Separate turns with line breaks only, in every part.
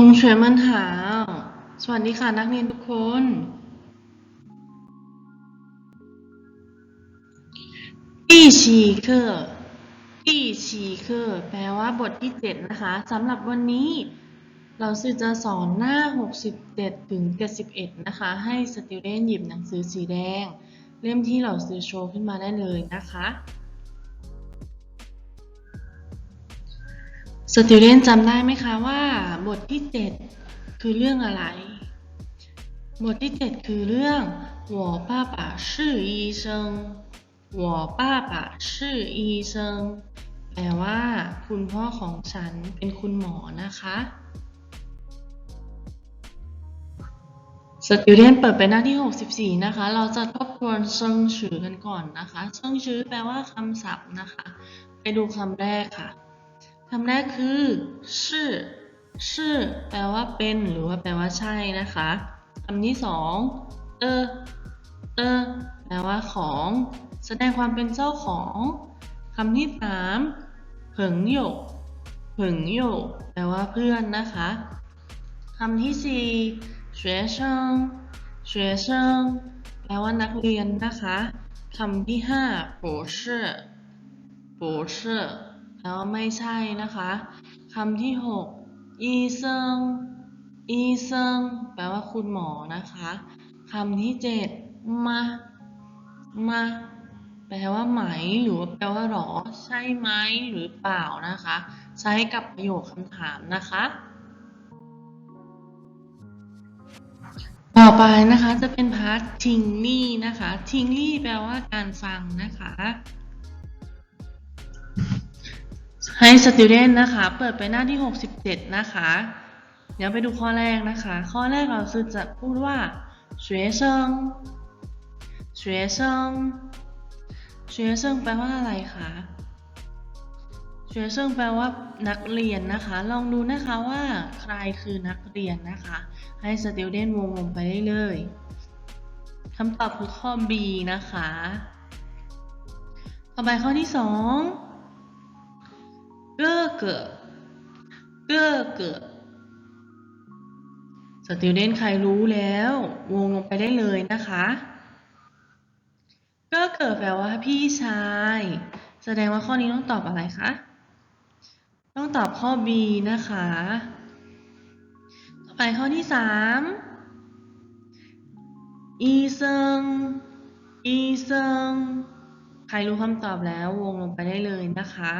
ทงเฉยมันหา สวัสดีค่ะนักเรียนทุกคน ตี้ชีเคอร์ตี้ชีเคอร์แปลว่าบทที่ 7 นะคะสำหรับวันนี้ เราสื่อจะสอนหน้า 67 ถึง 71 นะคะ ให้สติเรนหยิบหนังสือสีแดง เล่มที่เราซื้อโชว์ขึ้นมาได้เลยนะคะ สติวเดนจำได้ไหมคะว่า บทที่ 7 คือเรื่องอะไร บทที่ 7 คือเรื่อง我爸爸是医生我爸爸是医生แปลว่า คุณพ่อของฉันเป็นคุณหมอนะคะสติวเดนเปิดไปหน้าที่ 64 นะคะ เราจะทบทวนเชิงชื่อกันก่อนนะคะเชิงชื่อแปลว่าคำศัพท์นะคะ ไปดูคำแรกค่ะ คำแรกคือชื่อชื่อแปลว่าเป็นหรือว่าแปลว่าใช่นะคะคำที่สองเออเออแปลว่าของ แสดงความเป็นเจ้าของคำที่สามเผิงโยกเผิงโยกแปลว่าเพื่อนนะคะคำที่สี่学生学生แปลว่านักเรียนนะคะคำที่ห้า不是不是 แปลว่าไม่ใช่นะคะคำที่หกอีเซิงอีเซิงแปลว่าคุณหมอนะคะคำที่เจ็ดมามาแปลว่าไหมหรือว่าแปลว่าหรอ ใช่ไหมหรือเปล่านะคะ ใช้กับประโยคคำถามนะคะ ต่อไปนะคะจะเป็นพาร์ททิงลี่นะคะทิงลี่แปลว่าการฟังนะคะ ให้สติ d เดนนะคะ เปิดไปหน้าที่ 67 นะคะ เดี๋ยวไปดูข้อแรกนะคะ ข้อแรกเราคือจะพูดว่า学生学生学生แปลว่าอะไรคะ学生แปลว่านักเรียนนะคะ ลองดูนะคะว่าใครคือนักเรียนนะคะ ให้สติ d เดนวงลงไปได้เลยคำตอบคือข้อ B นะคะ ต่อไปข้อที่สอง 哥哥哥哥สติวเดนใครรู้แล้ว วงลงไปได้เลยนะคะก็เกิดแปลว่าพี่ชาย แสดงว่าข้อนี้ต้องตอบอะไรคะ ต้องตอบข้อ B นะคะ ต่อไปข้อที่ 3 อีเซิงอีเซิงใครรู้คำตอบแล้ววงลงไปได้เลยนะคะ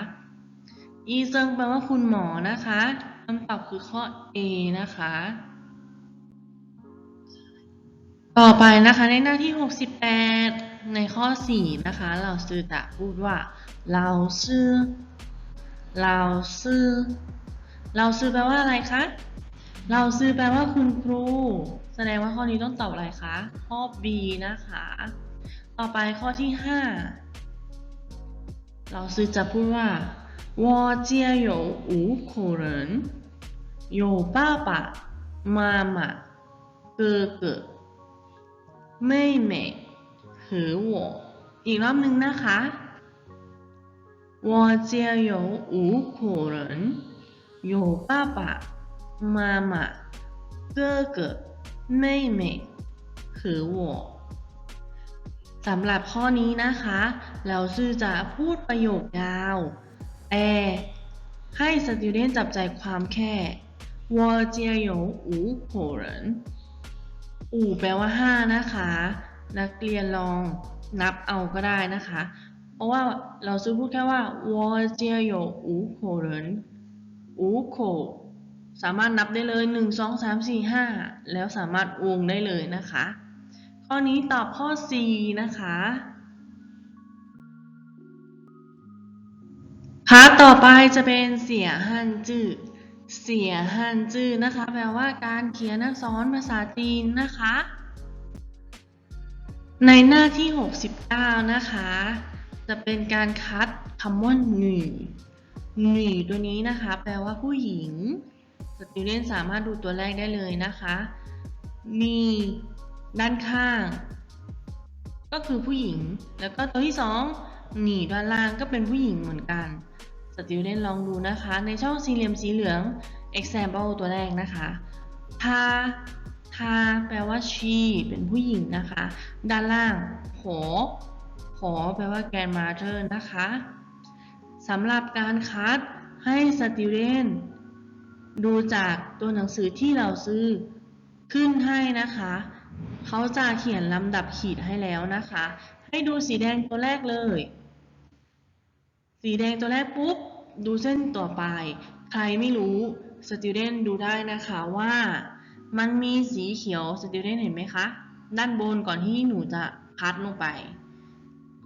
อีเซิงแปลว่าคุณหมอนะคะคำตอบคือข้อ A นะคะ ต่อไปนะคะในหน้าที่ 68 ในข้อ 4 นะคะ เราซื้อจะพูดว่าเราซื้อเราซื้อเราซื้อแปลว่าอะไรคะ เราซื้อแปลว่าคุณครู แสดงว่าข้อนี้ต้องตอบอะไรคะ ข้อ B นะคะ ต่อไปข้อที่ 5 เราซื้อจะพูดว่า 我家有五口人，有爸爸妈妈、哥哥、妹妹和我。อีกรอบหนึ่งนะคะ我家有五口人，有爸爸妈妈、哥哥、妹妹和我。สำหรับข้อนี้นะคะ เราซื่อจะพูดประโยคยาว แให้สติวเดนจับใจความแค่วอเจียหยงอโผหรินอแปลว่า 5 นะคะ นักเรียนลองนับเอาก็ได้นะคะ เพราะว่าเราซื้อพูดแค่ว่าวอเจียหยงอโผหรินอโขสามารถนับได้เลย 1 2 3 4 5 แล้วสามารถวงได้เลยนะคะ ข้อนี้ตอบข้อ C นะคะ พาร์ทต่อไปจะเป็นเสียฮันจื้อ เสียฮันจื้อนะคะ แปลว่าการเขียนอักษรภาษาจีนนะคะ ในหน้าที่ 69 นะคะ จะเป็นการคัดคำว่าหนีหนีตัวนี้นะคะ แปลว่าผู้หญิงสติวเดนสามารถดูตัวแรกได้เลยนะคะนีด้านข้าง ก็คือผู้หญิง แล้วก็ตัวที่สองหนีด้านล่างก็เป็นผู้หญิงเหมือนกัน สติวเดนลองดูนะคะ ในช่องสี่เหลี่ยมสีเหลือง example ตัวแรกนะคะทาทาแปลว่า she เป็นผู้หญิงนะคะ ด้านล่างโหโหแปลว่า grandmother นะคะสำหรับการคัดให้ student ดูจากตัวหนังสือที่เราซื้อขึ้นให้นะคะ เขาจะเขียนลำดับขีดให้แล้วนะคะ ให้ดูสีแดงตัวแรกเลย สีแดงตัวแรกปุ๊บ ดูเส้นต่อไป ใครไม่รู้ student ดูได้นะคะว่า มันมีสีเขียว student เห็นไหมคะ ด้านบนก่อนที่หนูจะพัดลงไป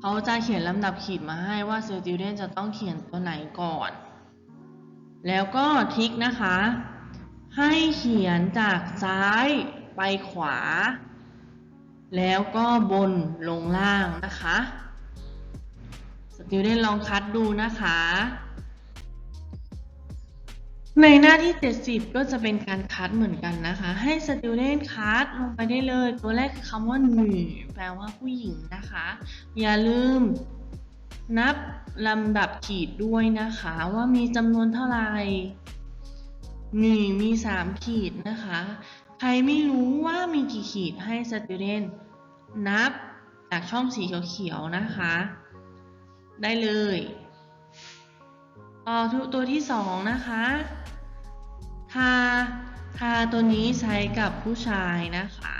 เขาจะเขียนลำดับขีดมาให้ว่า student จะต้องเขียนตัวไหนก่อน แล้วก็ทิกนะคะ ให้เขียนจากซ้ายไปขวา แล้วก็บนลงล่างนะคะ สติวเดนลองคัดดูนะคะ ในหน้าที่ 70 ก็จะเป็นการคัดเหมือนกันนะคะ ให้สติวเดนคัดลงไปได้เลย ตัวแรกคือคำว่าหนูแปลว่าผู้หญิงนะคะ อย่าลืมนับลำดับขีดด้วยนะคะ ว่ามีจำนวนเท่าไหร่หนึ่งมี3ขีดนะคะ ใครไม่รู้ว่ามีกี่ขีดให้ student นับจากช่องสีเขียวๆนะคะ ได้เลยต่อตัวที่2นะคะทาทาตัวนี้ใช้กับผู้ชายนะคะ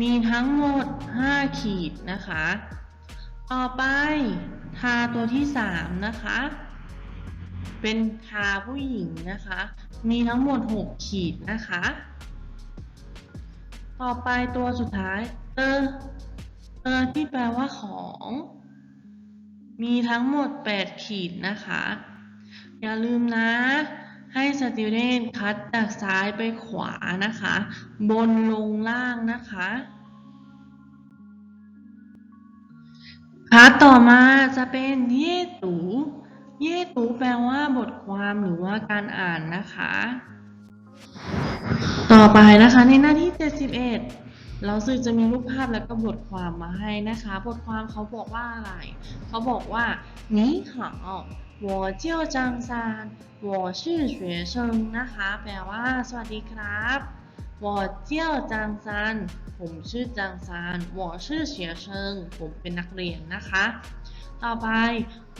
มีทั้งหมด 5 ขีดนะคะ ต่อไปทาตัวที่ 3 นะคะ เป็นทาผู้หญิงนะคะ มีทั้งหมด 6 ขีดนะคะ ต่อไปตัวสุดท้ายเตอร์เตอร์ที่แปลว่าของ มีทั้งหมด 8 ขีดนะคะ อย่าลืมนะ ให้สติวเดนคัดจากซ้ายไปขวานะคะ บนลงล่างนะคะพาร์ทต่อมาจะเป็นเย่ตูเย่ตูแปลว่าบทความหรือว่าการอ่านนะคะ ต่อไปนะคะในหน้าที่ 71 เราสื่อจะมีรูปภาพแล้วก็บทความมาให้นะคะ บทความเขาบอกว่าอะไร เขาบอกว่า你好我叫张三我是学生นะคะ แปลว่า สวัสดีครับ我叫张三ผมชื่อจางซาน我是学生ผมเป็นนักเรียนนะคะ ต่อไป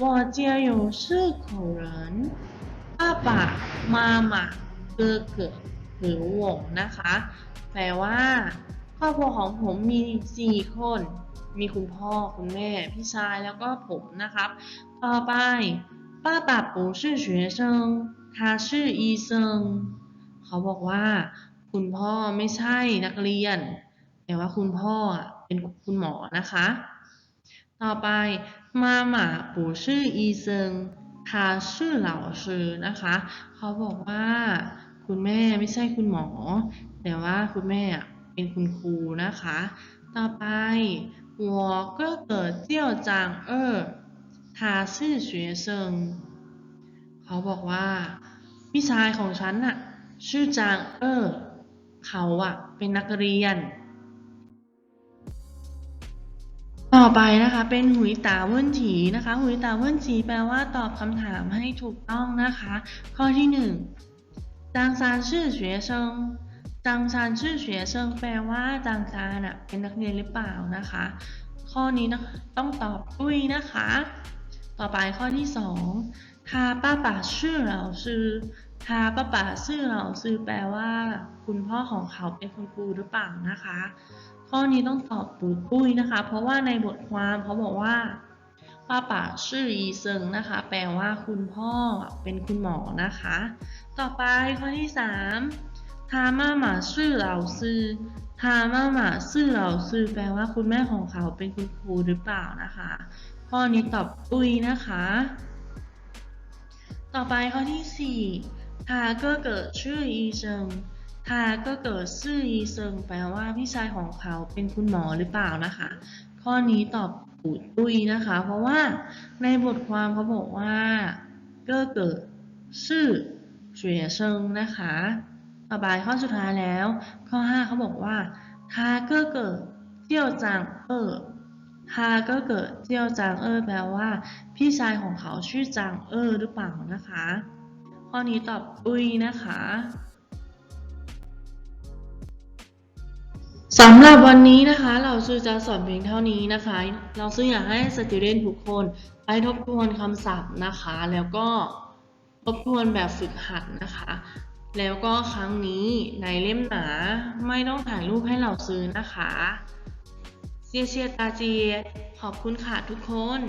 我家有四口人爸爸妈妈哥哥หรือ我นะคะ แปลว่า ค รอบครัวของผมมี 4 คน มีคุณพ่อ คุณแม่ พี่ชาย แล้วก็ผมนะครับ ต่อไปป้า爸不是学生他是医生เขาบอกว่า คุณพ่อไม่ใช่นักเรียน แต่ว่าคุณพ่ออะเป็นคุณหมอนะคะ ต่อไปมาหมาปู่ชื่ออีเซิงทาชื่อเหล่าชื่อนะคะ เขาบอกว่า คุณแม่ไม่ใช่คุณหมอ แต่ว่าคุณแม่อะ เป็นคุณครูนะคะ ต่อไป我哥哥叫张二他是学生เขาบอกว่าพี่ชายของฉันน่ะชื่อจางเออเขาอะเป็นนักเรียน ต่อไปนะคะเป็นหุยตาเวิ้นถีนะคะ หุยตาเวิ้นถีแปลว่าตอบคำถามให้ถูกต้องนะคะ ข้อที่หนึ่งจางซานชื่อ学生 จางซานชื่อ学生แปลว่าจางซานอะเป็นนักเรียนหรือเปล่านะคะ ข้อนี้นะต้องตอบด้วยนะคะ ต่อไปข้อที่สองทาป้าป่าชื่อเหล่าซือทาป้าป่าชื่อเหล่าซือแปลว่า คุณพ่อของเขาเป็นคุณครูหรือเปล่านะคะ ข้อนี้ต้องตอบปูปุ้ยนะคะ เพราะว่าในบทความเขาบอกว่าป้าป่าชื่ออีเซิงนะคะ แปลว่าคุณพ่อเป็นคุณหมอนะคะ ต่อไปข้อที่สาม ทาม่าหมาชื่อเหล่าซือทาม่าซื่อเหล่าซือแปลว่าคุณแม่ของเขาเป็นคุณครูหรือเปล่านะคะ ข้อนี้ตอบปุ้ยนะคะ ต่อไปข้อที่สี่ทาก็เกิดชื่ออีเซิงทาก็เกิดซื่ออีเซิงแปลว่าพี่ชายของเขาเป็นคุณหมอหรือเปล่านะคะ ข้อนี้ตอบปูดปุ้ยนะคะ เพราะว่าในบทความเขาบอกว่าเก็เกิดซื่อเฉวยเซิงนะคะ ต่อไปข้อสุดท้ายแล้ว ข้อ 5เขาบอกว่าทาก็เกิดเจียวจางเออทาก็เกิดเจียวจางเออแปลว่า พี่ชายของเขาชื่อจางเออหรือเปล่านะคะ ข้อนี้ตอบอุ้ยนะคะสำหรับวันนี้นะคะเราซื้อจะสอนเพียงเท่านี้นะคะ เราซื้ออยากให้สติเรนทุกคนไปทบทวนคำศัพท์นะคะ แล้วก็ทบทวนแบบฝึกหัดนะคะ แล้วก็ครั้งนี้ในเล่มหนาไม่ต้องถ่ายรูปให้เราซื้อนะคะเชียเชียตาเจียขอบคุณค่ะทุกคน